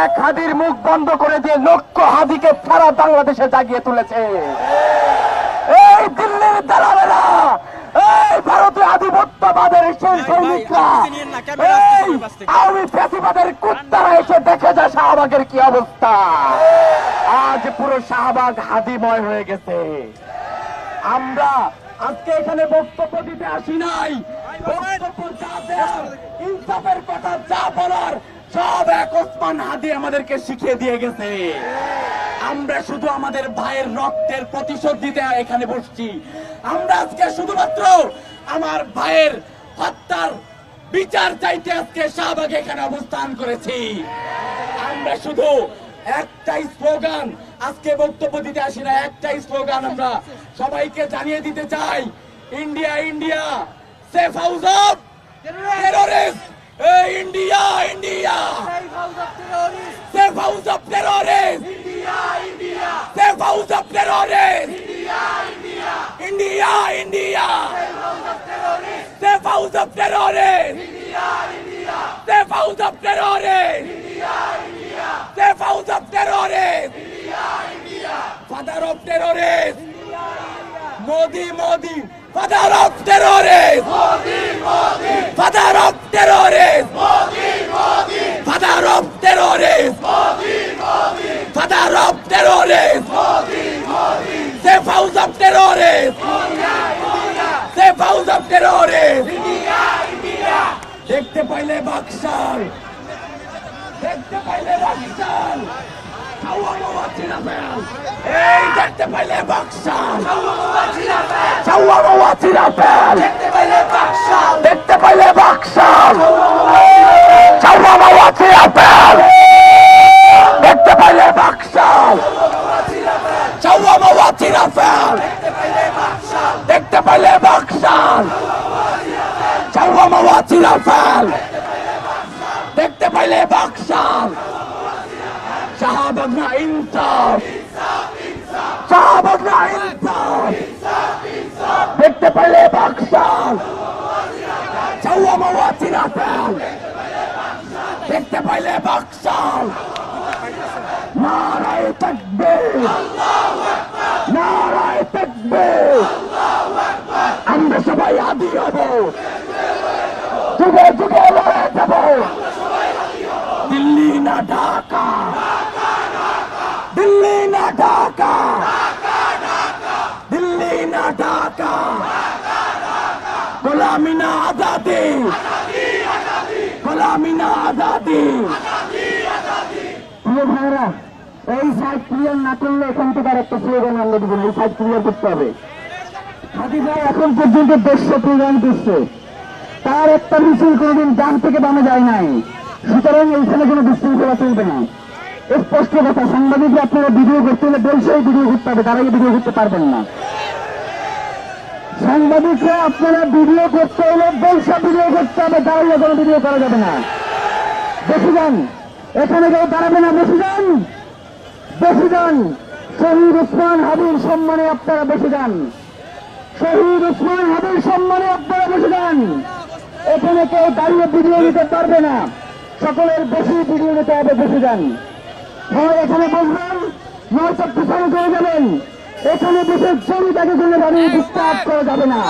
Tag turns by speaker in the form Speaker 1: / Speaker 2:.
Speaker 1: এক হাদির মুখ বন্ধ করে দিয়ে লক্ষ হাদিকে সারা বাংলাদেশে জাগিয়ে তুলেছে। এই দিল্লির দালালেরা এই ভারতীয় আধিপত্যবাদের সেই সৈনিকরা এই আওয়ামী ফ্যাসিবাদের কুত্তারা এসে দেখে যা শাহবাগের কি অবস্থা। আজ পুরো শাহবাগ হাদিময় হয়ে গেছে। আমরা আজকে এখানে বক্তব্য দিতে আসি নাই। বক্তব্য যা দেওয়ার, ইনসাফের কথা যা বলার সব এক ওসমান হাদি আমাদেরকে শিখিয়ে দিয়ে গেছে। আমরা শুধু আমাদের ভাইয়ের রক্তের প্রতিশোধ দিতে এখানে বসছি। আমরা আজকে শুধুমাত্র আমার ভাইয়ের হত্যার বিচার চাইতে আজকে শাহবাগে এখানে অবস্থান করেছি। আমরা শুধু একটাই স্লোগান আজকে বক্তব্য দিতে আসি না, একটাই স্লোগান আমরা সবাইকে জানিয়ে দিতে চাই। India India, safe house of India India. Safe house of terrorist safe house of terrorist India India safe house of terrorist safe house of terrorist Safe house of terrorists! Father of terrorists! Modi, Modi! Father of terrorists! Father of terrorists! Father of terrorists! Father of terrorists! Safe house of terrorists! Safe terrorists! দেখতে পাইলে বাক্সাল দেখতে পাইলে fail. এই দেখতে পাইলে fail. দেখতে পাইলে বাক্সাল দেখতে পাইলে ফেল। দেখতে পাইলে ফেল দেখতে পাইলে বাক্সাল ছাওয়া মাওয়া চিনা ফেল দেখতে পাইলে বাক্সাল শাহাবাগনা ইনসাফ। শাহাবাগনা ইনসাফ। দেখতে পাইলে বাক্সাল চাওয়া মাওয়া চিরাফেল। দেখতে পাইলে বাক্সাল নারায় তকবীর। নারায় তকবীর। আদি হব যুগে যুগে লড়ে যাব দিল্লি না ঢাকা দিল্লি না ঢাকা দিল্লি না ঢাকা গোলামি না আজাদি গোলামি না আজাদি এই সাইড ক্লিয়ার না করলে এখান থেকে আর একটা স্লোগান আমরা দিব এই করতে হবে। এখন পর্যন্ত দেড়শো প্রোগ্রাম করছে তার একটা মিছিল কোনোদিন ডান থেকে বামে যায় নাই। সুতরাং এইখানে কোনো বিশৃঙ্খলা চলবে না। স্পষ্ট কথা, সাংবাদিকরা আপনারা ভিডিও করতে হলে বলছেই ভিডিও করতে হবে তারা ভিডিও করতে পারবেন না। সাংবাদিকরা, আপনারা ভিডিও করতে হলে বলসা ভিডিও করতে হবে, দাঁড়াইলে কোনো ভিডিও করা যাবে না। বেশি যান। এখানে কেউ দাঁড়াবে না, বেশি যান। বেশি যান। শহীদ উসমান হাবির সম্মানে আপনারা বেশি যান। শহীদ উসমান হাবির সম্মানে আপনারা বসে যান। এখানে কেউ দাঁড়িয়ে ভিডিও নিতে পারবে না। সকলের বেশি ভিডিও নিতে হবে বসে যান। হয় এখানে বসবেন নয়তো পিছনে চলে যাবেন। এখানে বসে জমি তাকে জন্য দাঁড়িয়ে ডিস্টার্ব করা যাবে না।